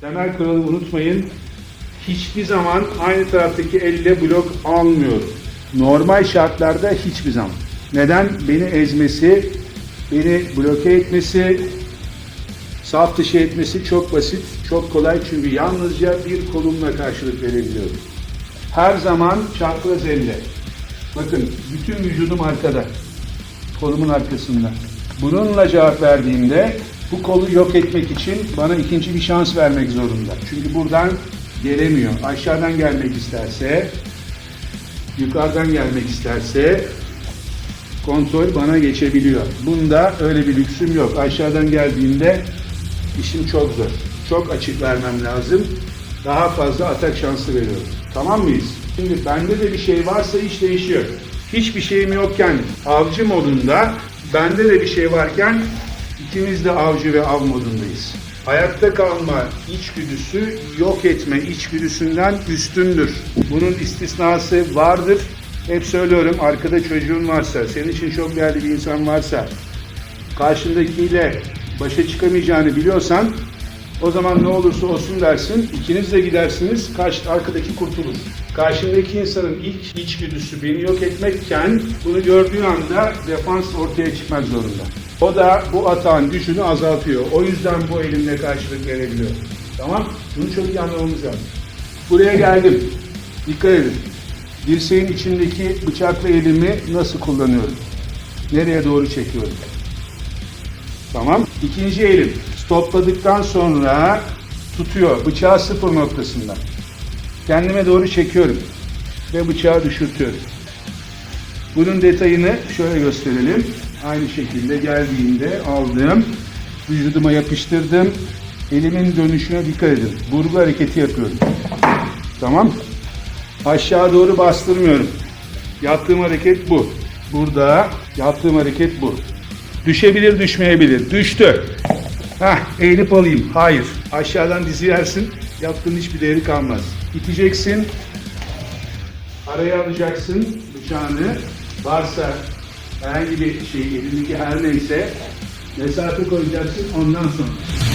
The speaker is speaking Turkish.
Temel kuralı unutmayın. Hiçbir zaman aynı taraftaki elle blok almıyorum. Normal şartlarda hiçbir zaman. Neden? Beni ezmesi, beni bloke etmesi, saf dışı etmesi çok basit, çok kolay. Çünkü yalnızca bir kolumla karşılık verebiliyorum. Her zaman çapraz elle. Bakın bütün vücudum arkada. Kolumun arkasında. Bununla cevap verdiğimde bu kolu yok etmek için bana ikinci bir şans vermek zorunda. Çünkü buradan gelemiyor. Aşağıdan gelmek isterse, yukarıdan gelmek isterse kontrol bana geçebiliyor. Bunda öyle bir lüksüm yok. Aşağıdan geldiğinde işim çok zor. Çok açık vermem lazım. Daha fazla atak şansı veriyorum. Tamam mıyız? Şimdi bende de bir şey varsa iş değişiyor. Hiçbir şeyim yokken avcı modunda, bende de bir şey varken ikimiz de avcı ve av modundayız. Hayatta kalma içgüdüsü yok etme içgüdüsünden üstündür. Bunun istisnası vardır. Hep söylüyorum arkada çocuğun varsa, senin için çok değerli bir insan varsa, karşındakiyle başa çıkamayacağını biliyorsan o zaman ne olursa olsun dersin, ikiniz de gidersiniz, karşı, arkadaki kurtulur. Karşındaki insanın ilk içgüdüsü beni yok etmekken bunu gördüğü anda defans ortaya çıkmak zorunda. O da bu atağın gücünü azaltıyor. O yüzden bu elimle karşılık verebiliyor. Tamam? Bunu çok iyi anlamamız lazım. Buraya geldim. Dikkat edin. Dirseğin içindeki bıçakla elimi nasıl kullanıyorum? Nereye doğru çekiyorum? Tamam. İkinci elim. Stopladıktan sonra tutuyor. Bıçağı sıfır noktasında. Kendime doğru çekiyorum. Ve bıçağı düşürtüyorum. Bunun detayını şöyle gösterelim. Aynı şekilde geldiğinde aldım. Vücuduma yapıştırdım. Elimin dönüşüne dikkat edin. Vurgu hareketi yapıyorum. Tamam. Aşağı doğru bastırmıyorum. Yaptığım hareket bu. Burada yaptığım hareket bu. Düşebilir düşmeyebilir. Düştü. Heh, eğilip alayım. Hayır. Aşağıdan dizi yersin. Yaptığın hiçbir değeri kalmaz. İteceksin. Araya alacaksın bıçağını. Varsa herhangi bir şey elindeki her neyse mesafe koyacaksın ondan sonra.